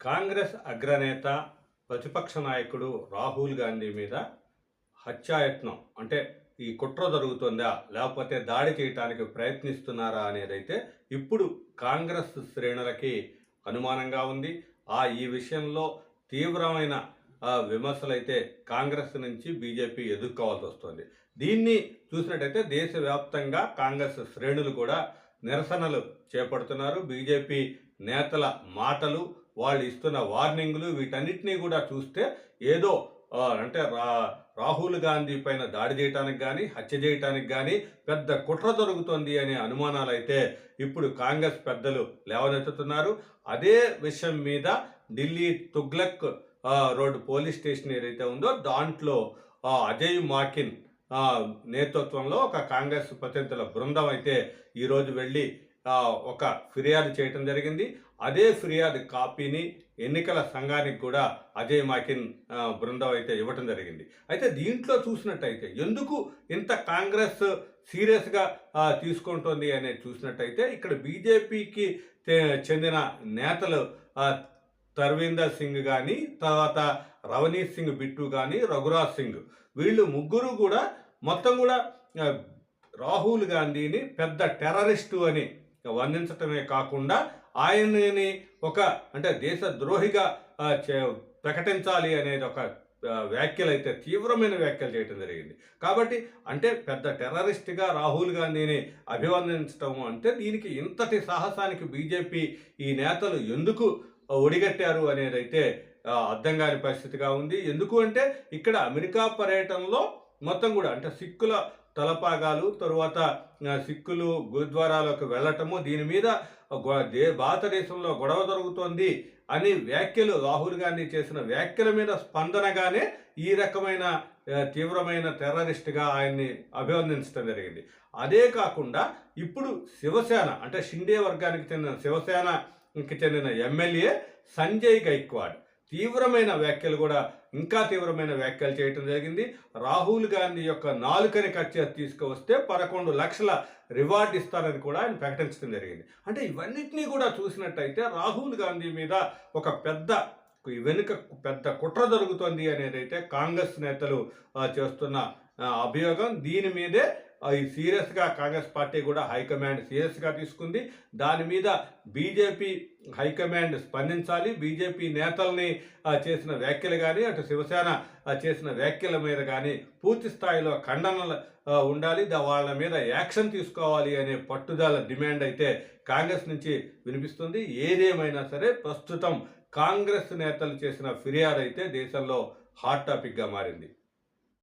కాంగ్రెస్ అగ్రనేత ప్రతిపక్ష నాయకుడు రాహుల్ గాంధీ మీద హత్యాయత్నం అంటే ఈ కుట్ర జరుగుతుందా లేకపోతే దాడి చేయటానికి ప్రయత్నిస్తున్నారా అనేదైతే ఇప్పుడు కాంగ్రెస్ శ్రేణులకి అనుమానంగా ఉంది. ఆ ఈ విషయంలో తీవ్రమైన విమర్శలైతే కాంగ్రెస్ నుంచి బీజేపీ ఎదుర్కోవాల్సి వస్తుంది. దీన్ని చూసినట్టయితే దేశవ్యాప్తంగా కాంగ్రెస్ శ్రేణులు కూడా నిరసనలు చేపడుతున్నారు. బీజేపీ నేతల మాటలు వాళ్ళు ఇస్తున్న వార్నింగ్లు వీటన్నిటినీ కూడా చూస్తే ఏదో అంటే రా రాహుల్ గాంధీ పైన దాడి చేయటానికి కానీ హత్య చేయటానికి కానీ పెద్ద కుట్ర జరుగుతుంది అనే అనుమానాలు అయితే ఇప్పుడు కాంగ్రెస్ పెద్దలు లేవనెత్తుతున్నారు. అదే విషయం మీద Delhi Tughlaq road road police station ఏదైతే ఉందో దాంట్లో అజయ్ మాకిన్ నేతృత్వంలో ఒక కాంగ్రెస్ ప్రతినిధుల బృందం అయితే ఈరోజు వెళ్ళి ఒక ఫిర్యాదు చేయటం జరిగింది. అదే ఫిర్యాదు కాపీని ఎన్నికల సంఘానికి కూడా అజయ్ మాకిన్ బృందం అయితే ఇవ్వటం జరిగింది. అయితే దీంట్లో చూసినట్టయితే ఎందుకు ఇంత కాంగ్రెస్ సీరియస్గా తీసుకుంటుంది అనేది చూసినట్టయితే ఇక్కడ బీజేపీకి చెందిన నేతలు తర్వీందర్ సింగ్ కానీ తర్వాత రవనీత్ సింగ్ బిట్టు కానీ రఘురాజ్ సింగ్ వీళ్ళు ముగ్గురు కూడా మొత్తం కూడా రాహుల్ గాంధీని పెద్ద టెర్రరిస్టు అని వర్ణించటమే కాకుండా ఆయనని ఒక అంటే దేశ ద్రోహిగా చే- ప్రకటించాలి అనేది ఒక వ్యాఖ్యలు అయితే తీవ్రమైన వ్యాఖ్యలు చేయడం జరిగింది. కాబట్టి అంటే పెద్ద టెర్రరిస్ట్గా రాహుల్ గాంధీని అభివర్ణించడం అంటే దీనికి ఇంతటి సాహసానికి బీజేపీ ఈ నేతలు ఎందుకు ఒడిగట్టారు అనేది అయితే అర్థం కాని పరిస్థితిగా ఉంది. ఎందుకు అంటే ఇక్కడ అమెరికా పర్యటనలో మొత్తం కూడా అంటే సిక్కుల తలపాగాలు తరువాత సిక్కులు గురుద్వారాలకు వెళ్ళటము దీని మీద గొ- దే భారతదేశంలో గొడవ జరుగుతోంది అని వ్యాఖ్యలు రాహుల్ గాంధీ చేసిన వ్యాఖ్యల మీద స్పందనగానే ఈ రకమైన తీవ్రమైన టెర్రరిస్ట్గా ఆయన్ని అభివర్ణించడం జరిగింది. అదే కాకుండా ఇప్పుడు శివసేన అంటే షిండే వర్గానికి చెందిన శివసేనకి చెందిన ఎమ్మెల్యే సంజయ్ గైక్వాడ్ తీవ్రమైన వ్యాఖ్యలు కూడా ఇంకా తీవ్రమైన వ్యాఖ్యలు చేయటం జరిగింది. రాహుల్ గాంధీ యొక్క నాలుకని కట్ చేసి తీసుకువస్తే పదకొండు లక్షల రివార్డ్ ఇస్తారని కూడా ఆయన ప్రకటించడం జరిగింది. అంటే ఇవన్నిటినీ కూడా చూసినట్టయితే రాహుల్ గాంధీ మీద ఒక పెద్ద వెనుక పెద్ద కుట్ర జరుగుతుంది అనేది అయితే కాంగ్రెస్ నేతలు చేస్తున్న అభియోగం. దీని మీదే ఈ సీరియస్గా కాంగ్రెస్ పార్టీ కూడా హైకమాండ్ సీరియస్గా తీసుకుంది. దాని మీద బీజేపీ హైకమాండ్ స్పందించాలి. బీజేపీ నేతల్ని చేసిన వ్యాఖ్యలు కానీ అటు శివసేన చేసిన వ్యాఖ్యల మీద కానీ పూర్తి స్థాయిలో ఖండనలు ఉండాలి. వాళ్ళ మీద యాక్షన్ తీసుకోవాలి అనే పట్టుదల డిమాండ్ అయితే కాంగ్రెస్ నుంచి వినిపిస్తుంది. ఏదేమైనా సరే ప్రస్తుతం కాంగ్రెస్ నేతలు చేసిన ఫిర్యాదు అయితే దేశంలో హాట్ టాపిక్గా మారింది.